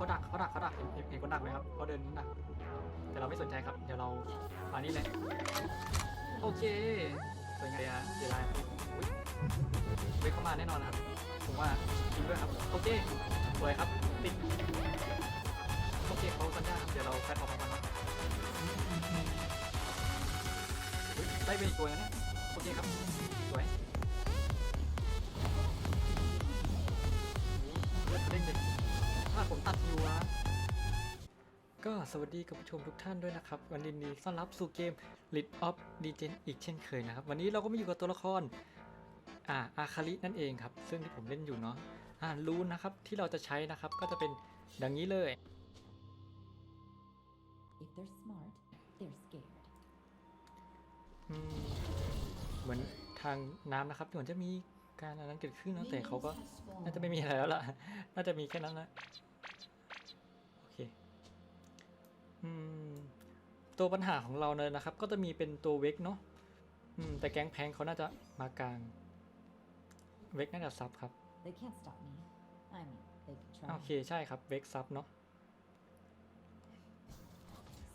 เขาดักเขาดักเขาดักเห็นเห็นเห็นคนดักไหมครับเขาเดินดักแต่เราไม่สนใจครับ เดี๋ยวเรามานี่แหละโอเคเป็นไงอะเวลาอุ๊ยเวกเข้ามาแน่นอนครับ ผมว่าจริงด้วยครับ โอเคสวยครับติดโอเคเขาสัญญาครับเดี๋ยวเราแฟตออกมาก่อนนะอุ๊ยได้เป็นอีกตัวแล้วเนี่ยโอเคครับสวย ผมตัดอยู่นะก็สวัสดีกับผู้ชมทุกท่านด้วยนะครับ วันนี้นี้ต้อนรับสู่เกม Lit of Legend อีกเช่นเคยนะครับ วันนี้เราก็มาอยู่กับตัวละครอ่าอาคารินั่นเองครับ ซึ่งที่ผมเล่นอยู่เนาะอ่ารูนนะครับที่เราจะใช้นะครับก็จะเป็นดังนี้เลย If they're smart, they're scared. อืมเหมือนทางน้ำนะครับเหมือนจะมีการอันนั้นเกิดขึ้นนะแต่เขาก็น่าจะไม่มีอะไรแล้วล่ะ น่าจะมีแค่นั้นนะโอเคอืม ตัวปัญหาของเราเนี่ยนะครับ ก็จะมีเป็นตัวเวกเนาะอืมแต่แก๊งแพงเขาน่าจะมากลาง เวกน่าจะซับครับ They can't stop me. I mean, they can โอ try. เคใช่ครับเวกซับเนาะ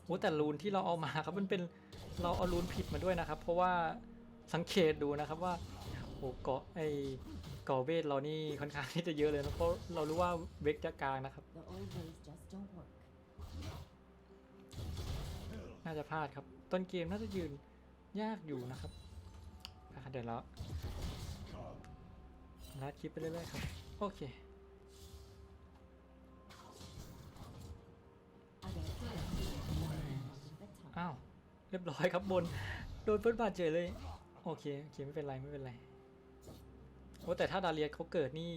โอ้แต่รูนที่เราเอามาครับมันเป็นเราเอารูนผิดมาด้วยนะครับ เพราะว่าสังเกตดูนะครับว่าโอ้เกาะไอ้เกาะเวทเรานี่ค่อนข้างที่จะเยอะเลยนะเพราะเรารู้ว่าเวกจะกลางนะครับ น่าจะพลาดครับ ต้นเกมน่าจะยืนยากอยู่นะครับอะเดี๋ยวเราลัดคลิปไปเรื่อยๆครับ โอเคอ้าว เรียบร้อยครับบน โดนเฟิร์สบาดเจอเลย โอเคโอเคไม่เป็นไรไม่เป็นไรโอ้แต่ถ้าดาเลียเขาเกิดนี่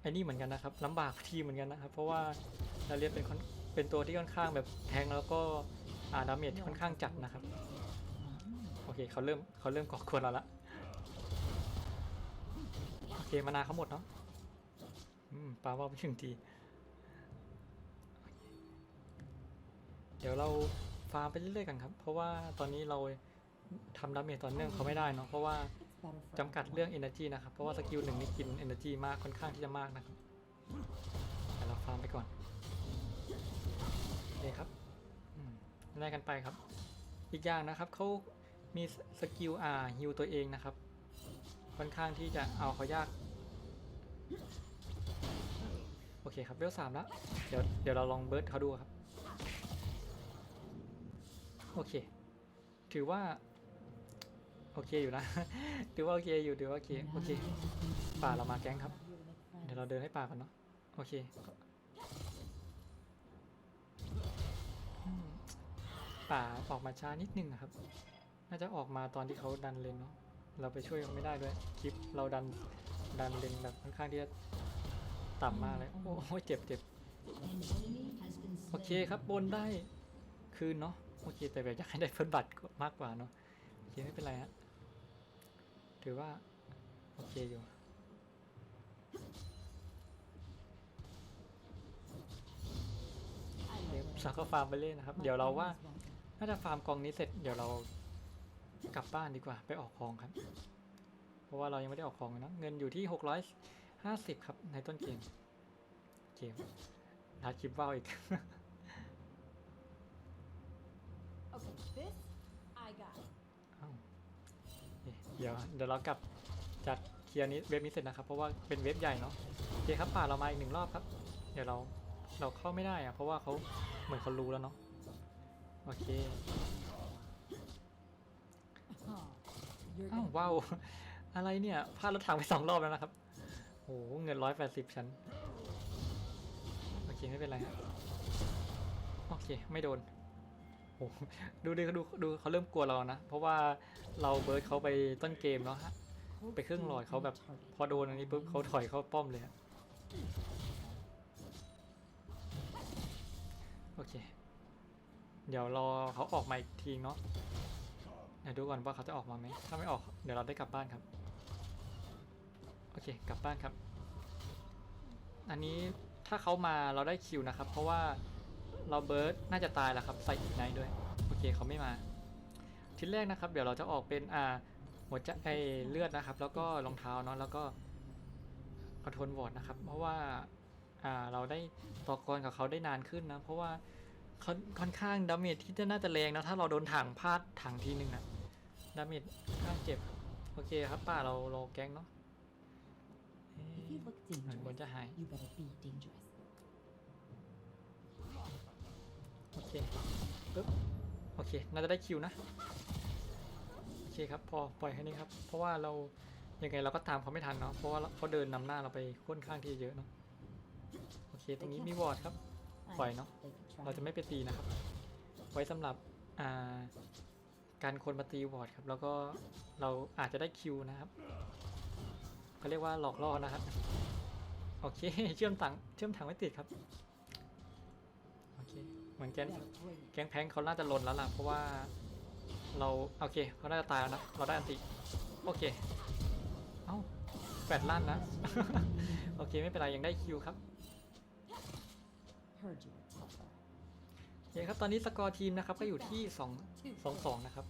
ไอ้นี่เหมือนกันนะครับลำบากทีเหมือนกันนะครับ เพราะว่าดาเลียเป็นคน เป็นตัวที่ค่อนข้างแบบแทงแล้วก็อาดาเมจที่ค่อนข้างจัดนะครับ โอเคเขาเริ่มเขาเริ่มก่อกวนเราละโอเคมานาเขาหมดเนาะอืมปาว่าไปถึงที เดี๋ยวเราฟาร์มไปเรื่อยๆกันครับ เพราะว่าตอนนี้เราทำดาเมจต่อเนื่องเขาไม่ได้เนาะเพราะว่าจำกัดเรื่อง energy นะครับ เพราะว่าสกิลหนึ่งนี่กิน energy มากค่อนข้างที่จะมากนะครับแต่เราฟาร์มไปก่อน มไล่กันไปครับ อีกอย่างนะครับเขามีสกิลอ่าฮิวตัวเองนะครับ ค่อนข้างที่จะเอาเขายาก โอเคครับเวลสามแล้วเดี๋ยวเดี๋ยวเราลองเบิร์ดเขาดูครับ โอเค ถือว่า โอเคอยู่นะ ถือว่าโอเคอยู่ถือว่าโอเคโอเค ป่าเรามาแก๊งครับ เดี๋ยวเราเดินให้ป่าก่อนเนาะโอเค ป่าออกมาช้านิดนึงนะครับ น่าจะออกมาตอนที่เขาดันเลนเนาะ เราไปช่วยเขาไม่ได้ด้วย คลิปเราดันดันเลนแบบค่อนข้างที่จะต่ำมากเลย โอ้ยเจ็บเจ็บโอเคครับบนได้คืนเนาะ โอเค แต่แบบอยากให้ได้เพิ่มบัตรมากกว่าเนาะ โอเคไม่เป็นไรฮะ ถือว่า โอเคอยู่เดี๋ยวสักก็ฟาร์มไปเรื่อยนะครับ เดี๋ยวเราว่า น่าจะฟาร์มกองนี้เสร็จเดี๋ยวเรากลับบ้านดีกว่าไปออกของครับ เพราะว่าเรายังไม่ได้ออกของเลยเนอะเงินอยู่ที่หกร้อยห้าสิบครับในต้นเกมเกมรัดคลิปว่าวอีก Okay, this I got. อ้าวเอ๊ะเดี๋ยวเดี๋ยวเรากลับจัดเคลียร์นี้เว็บนี้เสร็จนะครับ เพราะว่าเป็นเว็บใหญ่เนาะโอเคครับป่าเรามาอีกหนึ่งรอบครับ เดี๋ยวเราเราเข้าไม่ได้อะเพราะว่าเขาเหมือนเขารู้แล้วเนาะ โอเค Oh, you're อ้าว gonna ว้าวอะไรเนี่ยพลาดรถถังไปสองรอบแล้วนะครับโอ้โหเงินร้อยแปดสิบชั้นโอเคไม่เป็นไรฮะโอเคไม่โดนโอ้โหดูดิดูดูเขาเริ่มกลัวเรานะ เพราะว่าเราเบิร์ดเขาไปต้นเกมเนาะฮะไปครึ่งหลอดเขาแบบพอโดนอันนี้ปุ๊บเขาถอยเข้าป้อมเลยฮะโอเค เดี๋ยวรอเขาออกมาอีกทีเนาะเดี๋ยวดูก่อนว่าเขาจะออกมาไหมถ้าไม่ออกเดี๋ยวเราได้กลับบ้านครับ โอเค กลับบ้านครับ อันนี้ถ้าเขามาเราได้คิวนะครับ เพราะว่าเราเบิร์ดน่าจะตายแล้วครับใส่อีกไนท์ด้วย โอเคเขาไม่มาทีแรกนะครับ เดี๋ยวเราจะออกเป็นอ่าหัวใจไอเลือดนะครับ แล้วก็รองเท้าเนาะแล้วก็คอนโทรลวอร์ดนะครับ เพราะว่าอ่าเราได้ต่อกรกับเขาได้นานขึ้นนะ เพราะว่า ค่อนค่อนข้างดาเมจที่จะน่าจะแรงนะถ้าเราโดนถังพลาดถังทีหนึ่งอะดาเมจค่อนข้างเจ็บ โอเคครับป้าเราเราแก๊งเนาะเอ๊ะ If you look เหมือนบน dangerous, จะหาย you better be dangerous. โอเคปึ๊บโอเคน่าจะได้คิวนะโอเคครับพอปล่อยแค่นี้ครับ เพราะว่าเรายังไงเราก็ตามเขาไม่ทันเนาะเพราะว่าเขาเดินนำหน้าเราไปค่อนข้างที่จะเยอะเนาะโอเค ตรงนี้มีวอร์ดครับ I Why not? they could try. เราจะไม่ไปตีนะครับ ไว้สำหรับอ่าการคนมาตีวอร์ดครับ แล้วก็เราอาจจะได้คิวนะครับเขาเรียกว่าหลอกล่อนะครับ โอเค เชื่อมถังเชื่อมถังไม่ติดครับ โอเค เหมือนแกน Better breathe. แก๊งแพงเขาน่าจะลนแล้วล่ะ เพราะว่าเราโอเคเขาน่าจะตายแล้วนะ เราได้อันติ โอเค เอ้าแปดลั่นนะ โอเคไม่เป็นไรยังได้คิวครับ เคครับตอนนี้สกอร์ทีมนะครับก็อยู่ที่2 Two 2 2นะครับ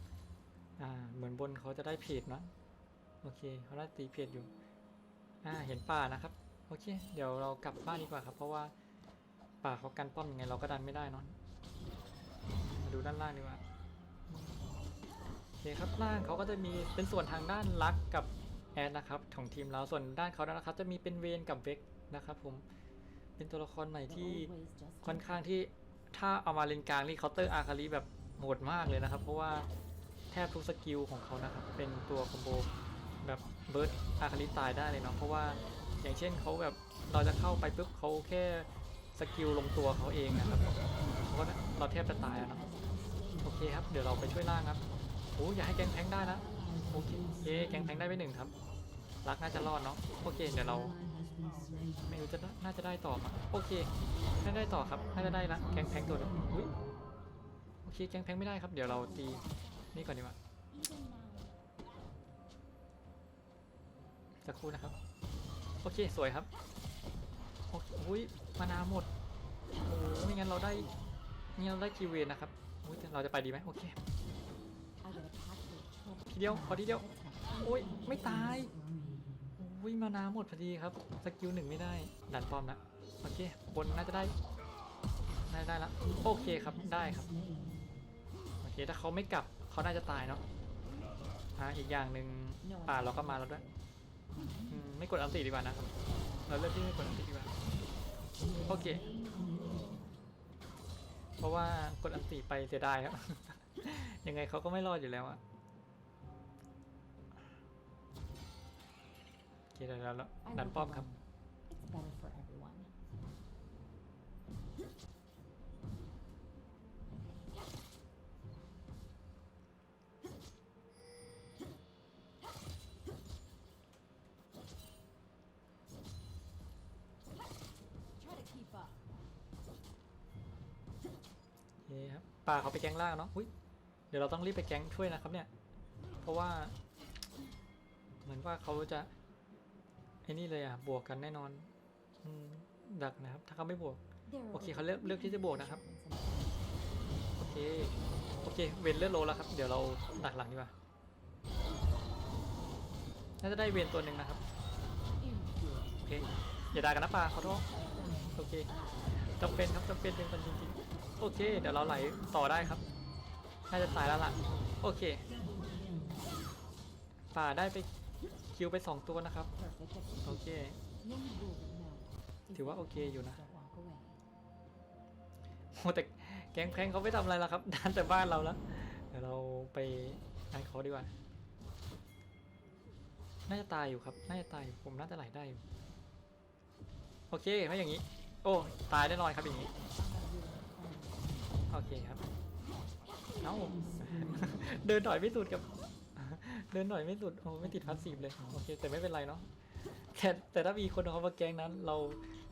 อ่าเหมือนบนเขาจะได้เพจนะโอเคเขาได้ตีเพจอยู่ อ่าเห็นป่านะครับโอเค เดี๋ยวเรากลับบ้านดีกว่าครับ เพราะว่าป่าเขากันป้อมยังไงเราก็ดันไม่ได้เนอะมาดูด้านล่างดีกว่าโอเคครับล่างเขาก็จะมีเป็นส่วนทางด้านลักกับแอดนะครับของทีมเราส่วนด้านเขานะครับ จะมีเป็นเวนกับเวกนะครับ ผมเป็นตัวละครใหม่ The ที่ old ways just ค่อน don't ข้างที่ ถ้าเอามาเลนกลางนี่เคาน์เตอร์อาคาริแบบโหดมากเลยนะครับ เพราะว่าแทบทุกสกิลของเขานะครับ เป็นตัวคอมโบแบบเบิร์ดอาคาริตายได้เลยเนาะเพราะว่าอย่างเช่นเขาแบบเราจะเข้าไปปุ๊บเขาแค่สกิลลงตัวเขาเองนะครับเขาก็เราแทบจะตายอะเนาะโอเคครับ เดี๋ยวเราไปช่วยล่างครับโอ้อย่าให้แกงแพงได้นะโอเคแกงแพงได้ไปหนึ่งครับรักน่าจะรอดเนาะโอเคเดี๋ยวเรา ไม่รู้จะน่าจะได้ต่อมั้งโอเคน่าได้ต่อครับน่าจะได้ละแกงแพงตัวหนึงอุ้ยโอเคแกงแพงไม่ได้ครับ เดี๋ยวเราตีนี่ก่อนดีกว่าสักครู่นะครับ โอเคสวยครับโอ้ยมานาหมดโอ้ไม่งั้นเราได้ไม่งั้เราได้คิเวนนะครับอุ้ยเราจะไปดีไหมโอเคทีเดียวพอทีเดียวโอ้ยไม่ตาย อุ้ยมานาหมดพอดีครับ สกิลหนึ่งไม่ได้ ดันป้อมละโอเค บนน่าจะได้น่าจะได้ละ โอเคครับ ได้ครับ โอเค ถ้าเขาไม่กลับเขาน่าจะตายเนาะอ่าอีกอย่างหนึ่งป่าเราก็มาแล้วด้วยไม่กดอันติดีกว่านะครับเราเลือกที่ไม่กดอันติดีกว่า โอเค เพราะว่ากดอันติไปเสียดายครับ ยังไงเขาก็ไม่รอดอยู่แล้วอะ เคเดี๋ยวเรา I ดัน work ป้อมครับ alone. It's better for everyone. โอเคครับป่าเขาไปแก๊งล่างเนาะอุ้ยเดี๋ยวเราต้องรีบไปแก๊งช่วยนะครับเนี่ย เพราะว่า เหมือนว่าเขาจะ ไอ้นี่เลยอะ บวกกันแน่นอนอืมดักนะครับ ถ้าเขาไม่บวก There are โอเค over เขาเลือกเลือกที่จะบวกนะครับ difference in โอเค โอเค เวนเลือดโลแล้วครับ เดี๋ยวเราดักหลังดีกว่า น่าจะได้เวนตัวหนึ่งนะครับ โอเค อย่าด่ากันนะป่าขอโทษโอเคจำเป็นครับจำเป็นเป็นคนจริงๆ โอเค เดี๋ยวเราไหลต่อได้ครับ น่าจะตายแล้วล่ะ โอเคป่าได้ไป คิวไปสองตัวนะครับ โอเค ถือว่าโอเคอยู่นะโอ้แต่แก๊งแพงเขาไม่ทำอะไรแล้วครับดันแต่บ้านเราแล้วเดี๋ยวเราไปอันเขาดีกว่า น่าจะตายอยู่ครับ น่าจะตายผมน่าจะไหลได้อยู่โอเคไม่อย่างนี้ โอ้ ตายแน่นอนครับอย่างนี้ โอเคครับ เอ้า เดินหน่อยไม่สุดกับ เดินหน่อยไม่สุดโอ้ไม่ติดพาสซีฟเลยโอเค แต่ไม่เป็นไรเนาะแต่แต่ถ้ามีคนเขามาแกล้งนั้น เรา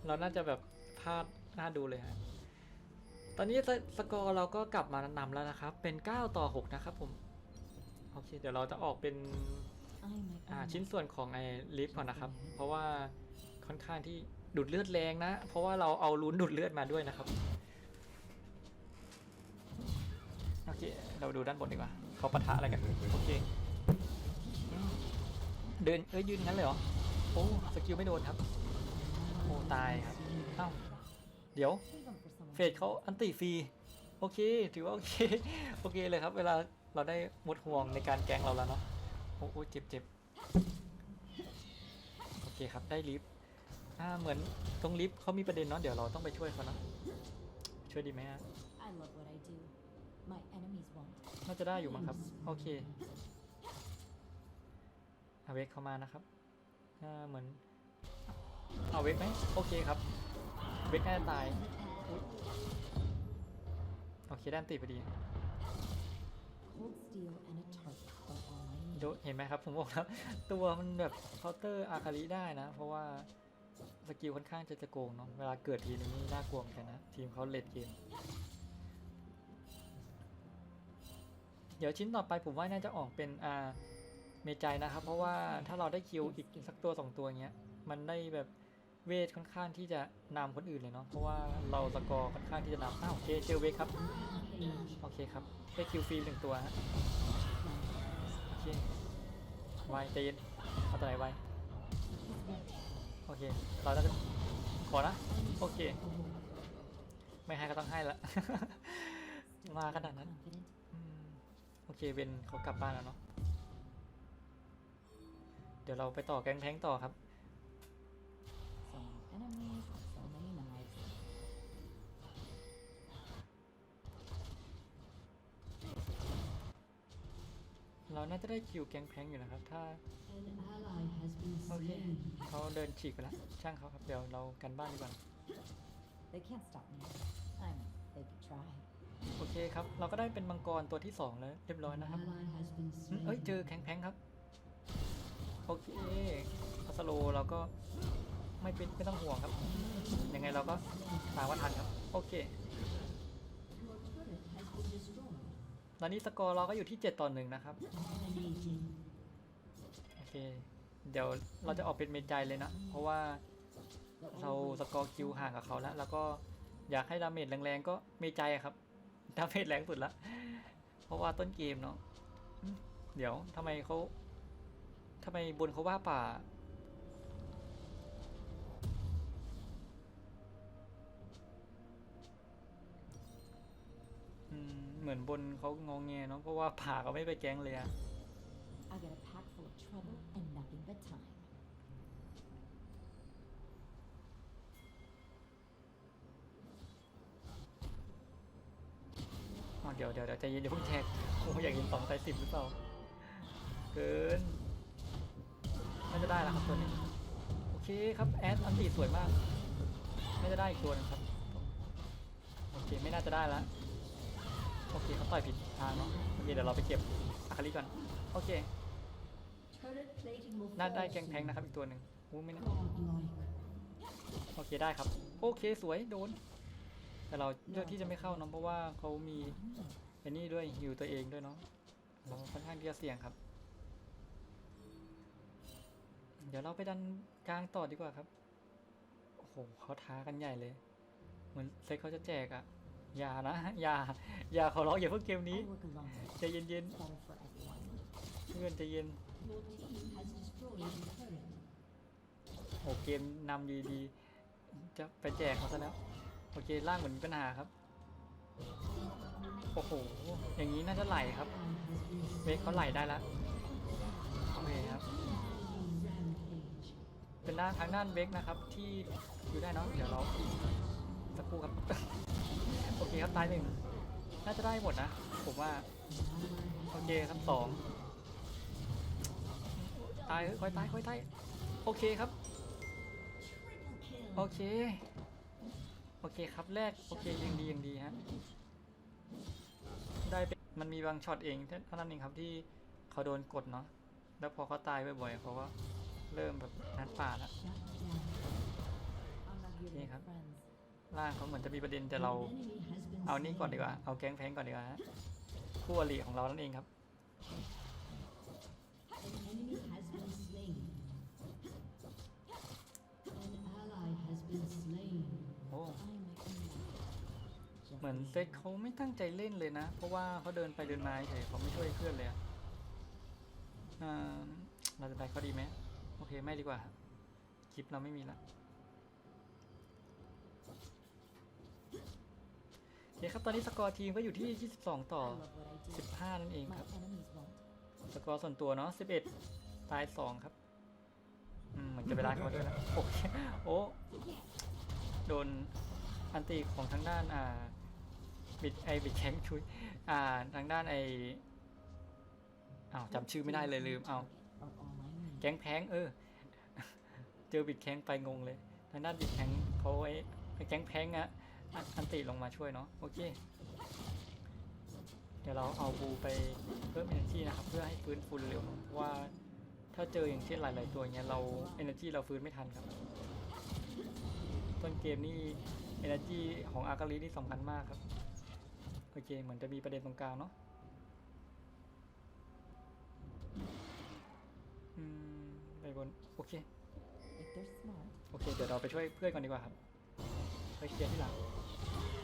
เราน่าจะแบบพลาดน่าดูเลยฮะตอนนี้สสกอร์เราก็กลับมานำแล้วนะครับ เป็น 9 ต่อ 6 นะครับผมโอเคเดี๋ยวเราจะออกเป็น I might อ่า own ชิ้น that. ส่วนของไอ้ลิฟต์ก่อนนะครับ เพราะว่าค่อนข้างที่ดูดเลือดแรงนะ เพราะว่าเราเอาลุ้นดูดเลือดมาด้วยนะครับโอเค เราดูด้านบนดีกว่าเขาปะทะอะไรกัน โอเคอืม เดินเอ้ยยืนงั้นเลยเหรอ โอ้สกิลไม่โดนครับ โอ้ตายครับเอ้าเดี๋ยว เฟดเขาอันติฟรีโอเค ถือว่าโอเค โอเคเลยครับ เวลาเราได้หมดห่วงในการแกงเราแล้วเนาะ โอ้โหเจ็บเจ็บโอเคครับ ได้ลิฟต์อ่า เหมือนตรงลิฟต์เขามีประเด็นเนาะ เดี๋ยวเราต้องไปช่วยเขาเนาะ ช่วยดีไหมฮะน่าจะได้อยู่มั้งครับ โอเค เอาเวกเข้ามานะครับเหมือนเอาเวกไหมโอเคครับ เวกน่าจะตายอโอเคด้านติพอดีดูเห็นไหมครับ ผมบอกแล้วตัวมันแบบเคาน์เตอร์อาคาริได้นะ เพราะว่าสกิลค่อนข้างจะจะโกงเนาะเวลาเกิดทีนึงนี่น่ากลัวเหมือนกันนะ ทีมเขาเลดเกม เดี๋ยวชิ้นต่อไปผมว่าน่าจะออกเป็นอ่า เมจัยนะครับ เพราะว่าถ้าเราได้คิวอีกสักตัวสองตัวเงี้ยมันได้แบบเวทค่อนข้างที่จะนำคนอื่นเลยเนาะเพราะว่าเราสกอร์ค่อนข้างที่จะนำอ้าวโอเคเจอเวทครับโอเคครับได้คิวฟรีหนึ่งตัวฮะโอเคไวใจเย็นเอาตัวไหนไวโอเคเราจะขอนะโอเค ไม่ให้ก็ต้องให้ละมาขนาดนั้นโอเคเวนเขากลับบ้านแล้วเนาะ เดี๋ยวเราไปต่อแกงแท้งต่อครับ So many enemies, so many knives. เราน่าจะได้คิวแกงแพงอยู่นะครับ ถ้า An ally has been โอเคเขาเดินฉีกไปแล้วช่างเขาครับ เดี๋ยวเรากันบ้านดีกว่า They can't stop me. I mean, they could try. โอเคครับ เราก็ได้เป็นมังกรตัวที่สองแล้ว เรียบร้อยนะครับ ally has been อืมเอ้ย เจอแข็งแพงครับ โอเคพัสโลเราก็ไม่เป็นไม่ต้องห่วงครับ ยังไงเราก็ตามว่าทันครับ โอเค ตอนนี้สกอร์เราก็อยู่ที่ 7ต่อหนึ่งนะครับ โอเค เดี๋ยวเราจะออกเป็นเมจายเลยนะ เพราะว่าเราสกอร์คิวห่างกับเขาแล้ว แล้วก็อยากให้ดาเมจแรงๆก็เมจายอะครับดาเมจแรงสุดละ เพราะว่าต้นเกมเนาะ เดี๋ยวทำไมเขา ทำไมบนเขาว่าป่าอืมเหมือนบนเขางองแงเนาะเพราะว่าป่าเขาไม่ไปแก๊งเลยอะ I got a pack full of trouble and nothing but time. อ๋อเดี๋ยวเดี๋ยวเดี๋ยวใจเย็นเดี๋ยวเพิ่งแท็กโอ้อยากเห็นสองไตสิบหรือเปล่า เกิน น่าจะได้แล้วครับตัวนี้โอเคครับแอดอันตีสวยมากน่าจะได้อีกตัวหนึงครับโอเคไม่น่าจะได้แล้วโอเคเขาต่อยผิดทางเนาะโอเคเดี๋ยวเราไปเก็บอาคาริก่อนโอเคน่าได้แกงแพงนะครับอีกตัวหนึ่งอู้ไม่น่าโอเคได้ครับ โอเคสวยโดน แต่เราเลือกที่จะไม่เข้าเนาะเพราะว่าเขามีไอ้นี่ด้วยฮิวตัวเองด้วยเนาะเราค่อนข้างที่จะเสี่ยงครับ เดี๋ยวเราไปดันกลางต่อดีกว่าครับ โอ้โหเขาท้ากันใหญ่เลย เหมือนเซ็ตเขาจะแจกอะอย่านะ อย่า อย่าขอร้องอย่าเพิ่งเกมนี้ I'll work alone. ใจเย็นๆเพื่อนใจเย็น โอเกมนำดีดีๆจะไปแจกเขาซะแล้ว โอเคล่างเหมือนมีปัญหาครับ โอ้โห อย่างนี้น่าจะไหลครับเวกเขาไหลได้แล้วโอเคครับ เป็นด้านทางด้านเวกนะครับที่อยู่ได้เนาะเดี๋ยวเราสักครู่ครับ โอเคครับตายหนึ่งน่าจะได้หมดนะ ผมว่า โอเคครับสองตายเฮ้ยค่อยตายค่อยตายโอเคครับ โอเค โอเคครับแรก โอเคยังดียังดีฮะได้เป็นมันมีบางช็อตเองเท่านั้นเองครับที่เขาโดนกดเนาะแล้วพอเขาตายบ่อยๆเขาก็ เริ่มแบบนัดป่าแล้ว Shut down. I'm not here to Okay, make ครับ ล่างเขาเหมือนจะมีประเด็นแต่เราเอานี่ก่อนดีกว่า เอาแก๊งแพงก่อนดีกว่าคู่อริของเรานั่นเองครับโอ้เหมือนเซ็กเขาไม่ตั้งใจเล่นเลยนะ เพราะว่าเขาเดินไปเดินมาเฉยเขาไม่ช่วยเพื่อนเลยอ่าเราจะไปเขาดีไหม โอเค ไม่ดีกว่า คลิปเราไม่มีลดี๋ยวครับ ตอนนี้สกอร์ทีมก็อยู่ที่ 22 ต่อ 15 นั่นเองครับ สกอร์ส่วนตัวเนาะ 11 ตาย 2 ครับ อืมเหมือนจะไปล้านเขาด้วยนะโอเคโอ้โดนอันตีของทางด้าน อ่า บิดไอบิดแข้งชุย อ่า ทางด้านไออ้าวจำชื่อไม่ได้เลยลืม เอา ก๊งแพงเออ เจอบิดแข้งไปงงเลยทางด้านบิดแข้งเขาไอ้ไอ้แก๊งแพงอะอันอันติลงมาช่วยเนาะโอเค เดี๋ยวเราเอาบูไปเพิ่ม energy นะครับ เพื่อให้ฟื้นฟูเร็วเพราะว่าถ้าเจออย่างเช่นหลาย ๆ ตัวเงี้ยเรา energy เราฟื้นไม่ทันครับต้นเกมนี่ energy ของอากาลีนี่สำคัญมากครับโอเคเหมือนจะมีประเด็นตรงกลางเนาะ อืมไปบนโอเค If they're smart, โอเค เดี๋ยวเราไปช่วยเพื่อนก่อนดีกว่าครับไปเคลียร์ที่หลัง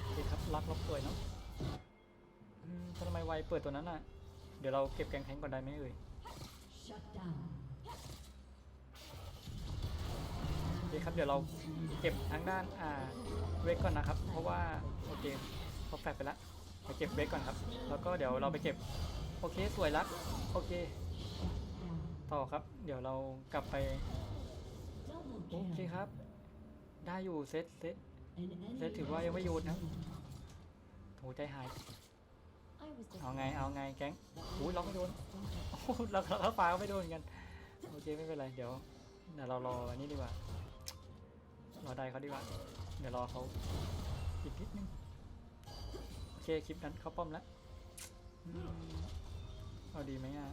โอเคครับรักลบสวยเนาะอืมทำไมไวเปิดตัวนั้นอะ เดี๋ยวเราเก็บแกงแทงก่อนได้ไหมเอ่ย shut down. โอเคครับเดี๋ยวเราเก็บทางด้านอ่าเวกก่อนนะครับ เพราะว่าโอเคเขาแฟดไปแล้วไปเก็บเวกก่อนครับ แล้วก็เดี๋ยวเราไปเก็บโอเคสวยรักโอเค Down. ต่อครับ เดี๋ยวเรากลับไป โอเคครับ ได้อยู่เซตเซตเซตถือว่ายังไม่หยุดนะโหใจหาย เอาไงเอาไงแก๊ง that อุ้ยล็อกไม่โดน Don't โอ้โหเราเราฟ้าไม่โดนกัน โอเคไม่เป็นไรเดี๋ยวเดี๋ยวเรารออันนี้ดีกว่า รอได้เขาดีกว่า เดี๋ยวรอเขาอีกนิดนึง โอเคคลิปนั้นเขาป้อมแล้ว เอาดีไหมอะ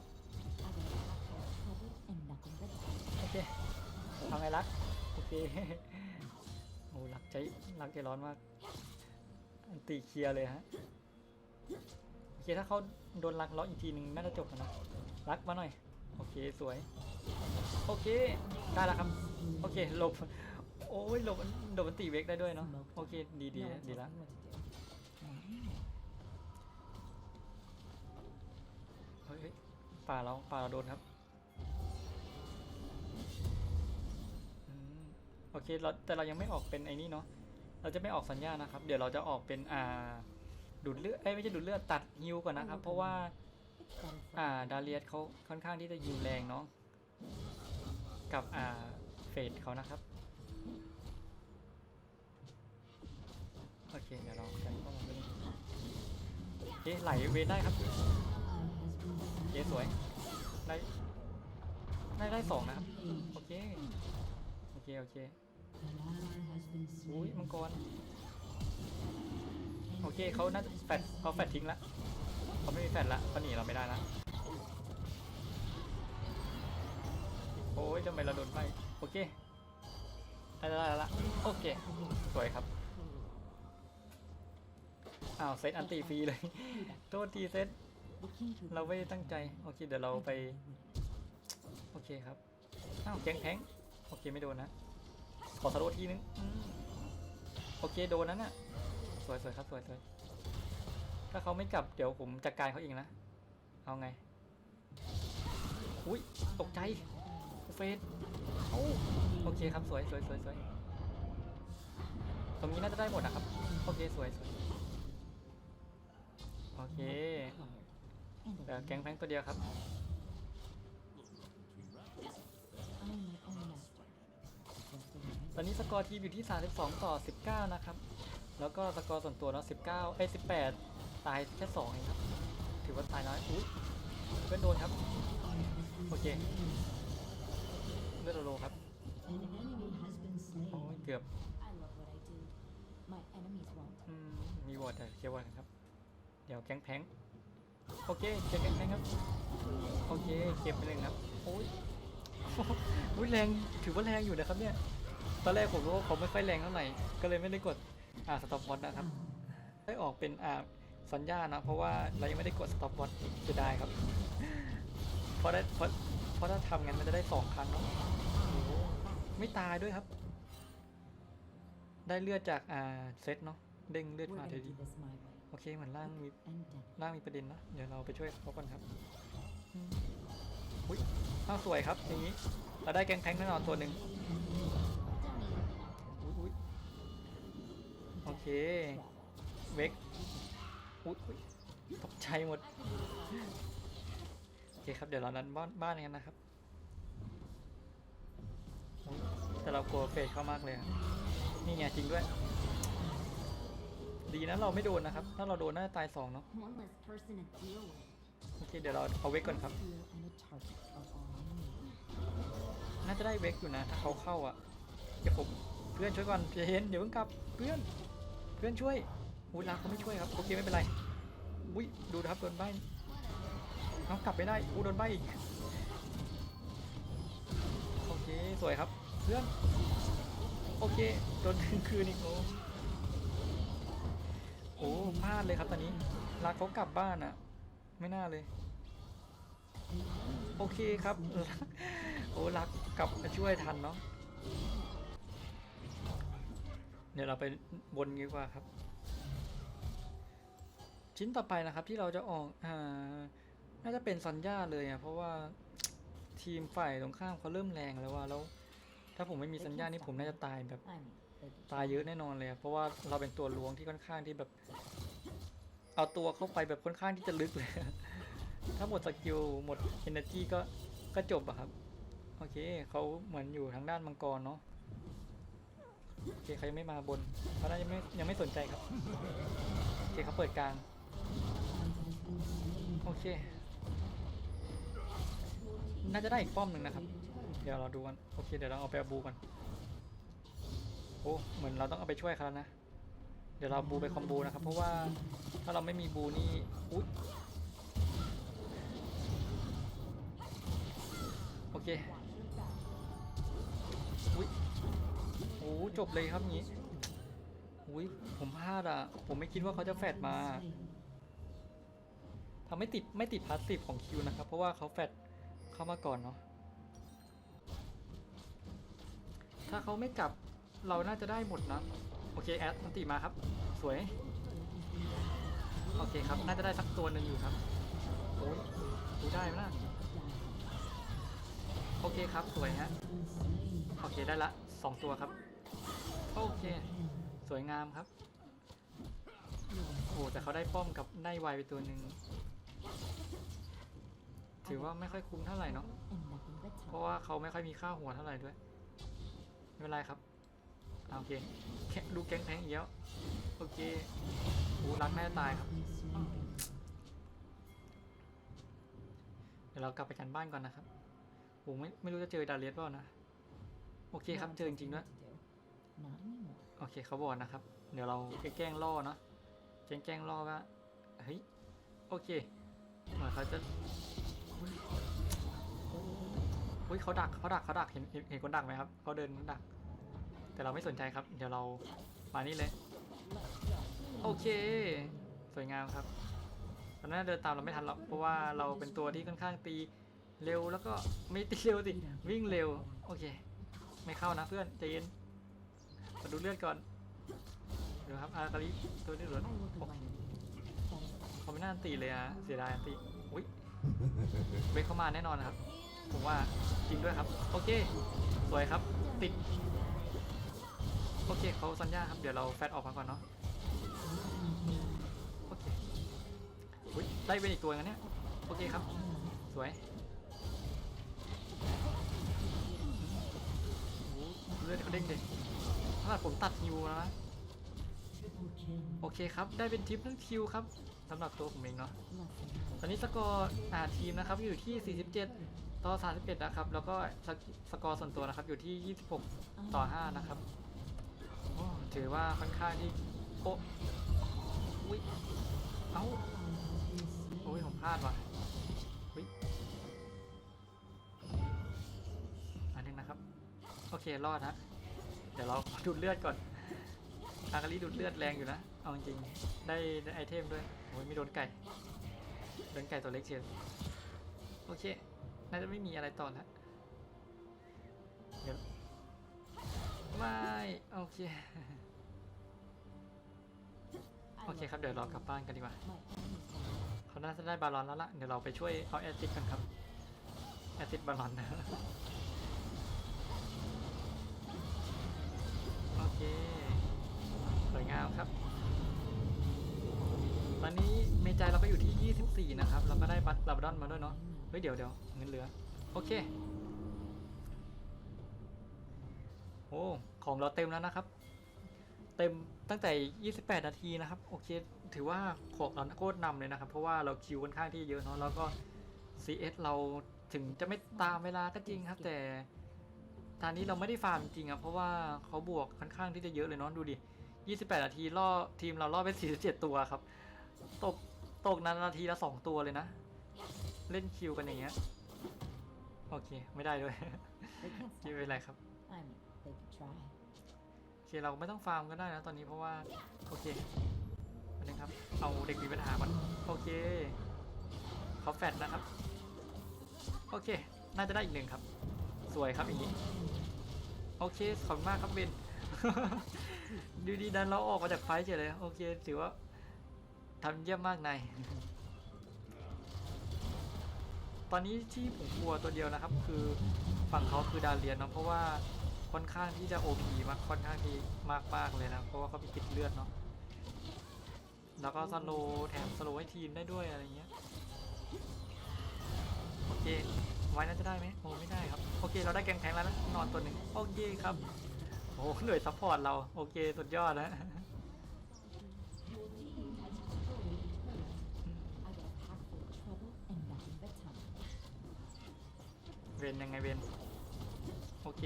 โอเคเอาไงรัก โอเค โอ้รักใจรักใจร้อนมาก อันตีเคลียร์เลยฮะ โอเคถ้าเขาโดนรักล็อกอีกทีหนึ่งน่าจะจบแล้วนะ รักมาหน่อย โอเคสวย โอเคได้แล้วครับ โอเคหลบ โอ้ยหลบหลบมันตีเวกได้ด้วยเนาะ โอเคดีดี No one ดี tells ละ me what to do. เฮ้ยเฮ้ยป่าเราป่าเราโดนครับ อเคเราแต่เรายังไม่ออกเป็นไอ้นี่เนาะเราจะไม่ออกสัญญานะครับ เดี๋ยวเราจะออกเป็นอ่าดูดเลือดไม่ใช่ดูดเลือดตัดฮิวก่อนนะครับ เพราะว่าอ่าดาเลียสเขาค่อนข้างที่จะยิงแรงเนาะกับอ่าเฟดเขานะครับโอเคเดี๋ยวเราจะเข้ามาเป็นโอเคไหลเวนได้ครับ ally has been โอเคสวยได้ได้ได้สองนะครับโอเคโอเคโอเค An ally has been อุ้ย slain. มังกร โอเคเขาน่าจะแฟดเขาแฟดทิ้งละเขาไม่มีแฟดละเขาหนีเราไม่ได้ละโอ้ยทำไมเราโดนไปโอเคได้ละได้ละโอเค สวยครับอ้าวเซตอันตีฟรีเลย โทษทีเซต The king to เราไม่ได้ตั้งใจ โอเค เดี๋ยวเราไป โอเคครับ อ้าวแกงแพงโอเค ไม่โดนนะ ขอสโลทีนึงโอเคโดนนั้นน่ะ สวยสวยครับสวยสวยถ้าเขาไม่กลับเดี๋ยวผมจัดการเขาเองนะ เอาไง อุ้ยตกใจเฟสโอ้โอเคครับสวยสวยสวยสวยตรงนี้น่าจะได้หมดนะครับ โอเคสวยสวยโอเคเหลือแกงแพงตัวเดียวครับ ตอนนี้สกอร์ทีมอยู่ที่ 32 ต่อ 19 นะครับ แล้วก็สกอร์ส่วนตัวเนาะ 19เอ้18 ตายแค่2เองครับ ถือว่าตายน้อยอุ้ยเพื่อนโดนครับ โอเคเลือดโลครับ โอ้ยเกือบมีวอร์ดแต่เคียร์วอร์ดครับ เดี๋ยวแก๊งแพงโอเคเก็บแก๊งแพงครับ โอเคเก็บไปหนึ่งครับ โอ้ยอุ้ยแรงถือว่าแรงอยู่นะครับเนี่ย ตอนแรกผมรู้ว่าเขาไม่ค่อยแรงเท่าไหร่ ก็เลยไม่ได้กดอ่าสต็อปวอตนะครับ ได้ออกเป็นอ่าสัญญาณนะ เพราะว่าเรายังไม่ได้กดสต็อปวอตเสียดายครับ เพราะได้เพราะเพราะถ้าทำงั้นมันจะได้สองครั้งเนาะโอ้โหไม่ตายด้วยครับ ได้เลือดจากอ่าเซตเนาะ เด้งเลือด We're มา gonna เที do ดี this my way. โอเคเหมือนล่างมี And death. ล่างมีประเด็นนะ เดี๋ยวเราไปช่วยเขาก่อนครับอืมอุ้ยอ้าวสวยครับอย่างนี้ เราได้แกงแพงแน่นอนตัวหนึ่ง เคเวกอุ๊ยตกใจหมด โอเคครับ เดี๋ยวเราดันบ้านบ้านกันนะครับ แต่เรากลัวเฟสเข้ามากเลยนี่ไงจริงด้วย ดีนะเราไม่โดนนะครับ ถ้าเราโดนน่าจะตายสองเนาะ โอเคเดี๋ยวเราเอาเวกก่อนครับ น่าจะได้เวกอยู่นะ ถ้าเขาเข้าอะเดี๋ยวผมเพื่อนช่วยก่อนพี่เห็นเดี๋ยวเพิ่งกลับเพื่อน เพื่อนช่วยอุ้ยลากเขาไม่ช่วยครับโอเคไม่เป็นไรอุ้ยดูนะครับโดนใบเอากลับไม่ได้อู้โดนใบอีกโอเคสวยครับเพื่อนโอเคโดนถึงคืนอีกโอ้โอ้พลาดเลยครับตอนนี้ลากเขากลับบ้านอะไม่น่าเลยโอเคครับโอ้รักกลับมาช่วยทันเนาะ เดี๋ยวเราไปบนดีกว่าครับ ชิ้นต่อไปนะครับที่เราจะออกอ่าน่าจะเป็นซอนย่าเลยอะเพราะว่าทีมฝ่ายตรงข้ามเขาเริ่มแรงแล้วว่าแล้ว ถ้าผมไม่มีสัญญานี่ผมน่าจะตายแบบตายเยอะแน่นอนเลยเพราะว่าเราเป็นตัวลวงที่ค่อนข้างที่แบบ เอาตัวเข้าไปแบบค่อนข้างที่จะลึกเลย ถ้าหมดสกิลหมด energy ก็ก็จบอะครับ โอเคเขาเหมือนอยู่ทางด้านมังกรเนาะ โอเคเขายังไม่มาบนเขาน่าจะไม่ยังไม่สนใจครับโอเคเขาเปิดกลางโอเค น่าจะได้อีกป้อมหนึ่งนะครับ เดี๋ยวเราดูกันโอเคเดี๋ยวเราเอาไปเอาบูกันโอ้เหมือนเราต้องเอาไปช่วยเขาแล้วนะ เดี๋ยวเราบูไปคอมโบนะครับ เพราะว่าถ้าเราไม่มีบูนี่อุ๊ยโอเค จบเลยครับงี้อุ๊ยผมพลาดอะ ผมไม่คิดว่าเขาจะแฟดมาทำไม่ติดไม่ติดพาสซีฟของคิวนะครับ เพราะว่าเขาแฟดเข้ามาก่อนเนาะถ้าเขาไม่กลับเราน่าจะได้หมดนะ โอเคแอดอันติมาครับ สวย โอเคครับ น่าจะได้สักตัวหนึ่งอยู่ครับโอ้ยดูได้ไหมล่ะโอเคครับ สวยฮะ โอเคได้ละสองตัวครับ โอเค สวยงามครับ โอ้แต่เขาได้ป้อมกับได้ไวไปตัวหนึ่งถือว่าไม่ค่อยคุ้มเท่าไหร่เนาะเพราะว่าเขาไม่ค่อยมีค่าหัวเท่าไหร่ด้วยไม่เป็นไรครับโอเคแค่ดูแก๊งแทงอีกแล้วโอเคโอ้รักแม่ตายครับ เดี๋ยวเรากลับไปกันบ้านก่อนนะครับโอ้ไม่ไม่รู้จะเจอดาเลียสเปล่านะ โอเคครับเจอจริงๆด้วย Not anymore. โอเคเขาบอกนะครับ เดี๋ยวเราแกล้งล่อเนาะแกล้งแกล้งล่อว่าเฮ้ยโอเคเหมือนเขาจะอุ้ยเขาดักเขาดักเขาดักเห็นเห็นเห็นคนดักไหมครับเขาเดินดัก แต่เราไม่สนใจครับ เดี๋ยวเรามานี่เลย โอเค สวยงามครับตอนนั้นเดินตามเราไม่ทันหรอกเพราะว่าเราเป็นตัวที่ค่อนข้างตีเร็วแล้วก็ไม่ตีเร็วสิวิ่งเร็ว โอเค ไม่เข้านะเพื่อนใจเย็น มาดูเลือดก่อนเดี๋ยวครับอากาลิตัวนี้เหลือเขาไม่น่าอันตีเลยอะเสียดายอันตีอุ้ยเบรกเข้ามาแน่นอนครับ ผมว่าจริงด้วยครับ โอเค สวยครับ ติด โอเคเขาสัญญาครับเดี๋ยวเราแฟตออกมาก่อนเนาะโอเคอุ้ยได้เป็นอีกตัวงั้นเนี่ยโอเคครับ สวยเลือดเขาเด้งเด็ก นาดผมตัดฮิวแล้วนะโอเคครับ ได้เป็นทิปทั้งคิวครับสำหรับตัวผมเองเนาะตอนนี้สกอร์อาทีมนะครับอยู่ที่ 47 ต่อ 31 นะครับ แล้วก็สกสกอร์ส่วนตัวนะครับอยู่ที่ 26 ต่อ 5 นะครับถือว่าค่อนข้างที่โอ้อุ้ยเอ้าโอ้ยผมพลาดว่ะอุ้ยอันนึงนะครับ โอเค รอดฮะ เดี๋ยวเราขอดูดเลือดก่อนอากาลิดูดเลือดแรงอยู่นะ เอาจริงได้ไอเทมด้วย โอ้ยไม่โดนไก่ โดนไก่ตัวเล็กเชียวโอเค น่าจะไม่มีอะไรต่อแล้วเดี๋ยวไม่โอเค โอเคครับเดี๋ยวเรากลับบ้านกันดีกว่าเขาน่าจะได้บาลอนแล้วล่ะ เดี๋ยวเราไปช่วยเอาแอซิดกันครับ แอซิดบาลอนนะ โอเค สวยงามครับ ตอนนี้ใจเราก็อยู่ที่ 24 นะครับ เราก็ได้บัตรลาบดอนมาด้วยเนาะ เฮ้ย เดี๋ยวเดี๋ยวเงินเหลือ โอเค โอ้ ของเราเต็มแล้วนะครับ เต็มตั้งแต่ 28 นาทีนะครับ โอเค ถือว่าของเราโคตรนำเลยนะครับ เพราะว่าเราคิวค่อนข้างที่เยอะเนาะ แล้วก็ CS เราถึงจะไม่ตามเวลาก็จริงครับ แต่ ตอนนี้เราไม่ได้ฟาร์มจริงอะเพราะว่าเขาบวกค่อนข้างที่จะเยอะเลยเนาะดูดิ 28 นาทีล่อทีมเราล่อไป 47 ตัวครับ ตกตกนาทีละ 2 ตัวเลยนะ เล่นคิวกันอย่างเงี้ย โอเค ไม่ได้ด้วย They can't ไม่ stop. เป็นไรครับ I mean, they could try. โอเคเราไม่ต้องฟาร์มก็ได้นะตอนนี้เพราะว่า โอเคอันนึงครับ เอาเด็กมีปัญหาก่อนโอเคเขาแฟดนะครับ โอเค น่าจะได้อีกหนึ่งครับ สวยครับอย่างนี้ โอเคขอบคุณมากครับเบนดูดีดันเราออกมาจากไฟเฉยเลย โอเคถือว่าทำเยี่ยมมากนายตอนนี้ที่ผมกลัวตัวเดียวนะครับ คือฝั่งเขาคือดาเรียนเนาะเพราะว่าค่อนข้างที่จะ OP มากค่อนข้างที่มากมากเลยนะเพราะว่าเขามีติดเลือดเนาะแล้วก็สโลแถมสโลให้ทีมได้ด้วยอะไรเงี้ยโอเค ไว้น่าจะได้ไหมโอ้ไม่ได้ครับ โอเค เราได้แกงแทงแล้วนะ นอนตัวหนึ่งโอเคครับ โอ้หน่วยซัพพอร์ตเรา โอเค สุดยอดแล้ว I got a pack full of trouble and nothing but time. เวนยังไงเวนโอเค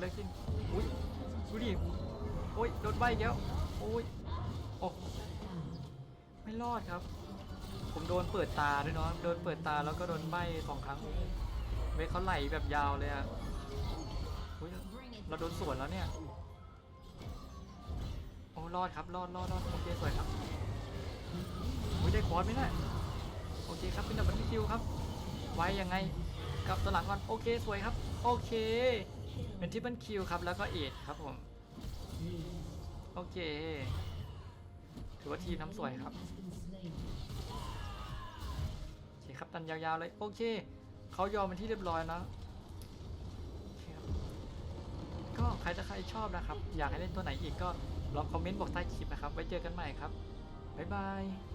เลิกขึ้นอุ้ยดูดิโอ้ยโดนใบอีกแล้วโอ้ยโอ้ไม่รอดครับ ผมโดนเปิดตาด้วยเนาะโดนเปิดตาแล้วก็โดนใบสองครั้งเวทเขาไหลแบบยาวเลยอะเราโดนสวนแล้วเนี่ยโอ้รอดครับรอดรอดรอดโอเคสวยครับโอ้ยได้คอร์สไหมเนะโอเคครับเป็นดับเบิลคิวครับ ไว้ยังไงกับตัวหลังก่อนโอเคสวยครับ โอเค เป็นทิปเปิลคิวครับแล้วก็เอ็ดครับผมโอเคถือว่าทีมน้ำสวยครับ ครับตันยาวๆเลยโอเคเขายอมเป็นที่เรียบร้อยนะก็ใครจะใครชอบนะครับ อยากให้เล่นตัวไหนอีกก็ลองคอมเมนต์บอกใต้คลิปนะครับ ไว้เจอกันใหม่ครับ บ๊ายบาย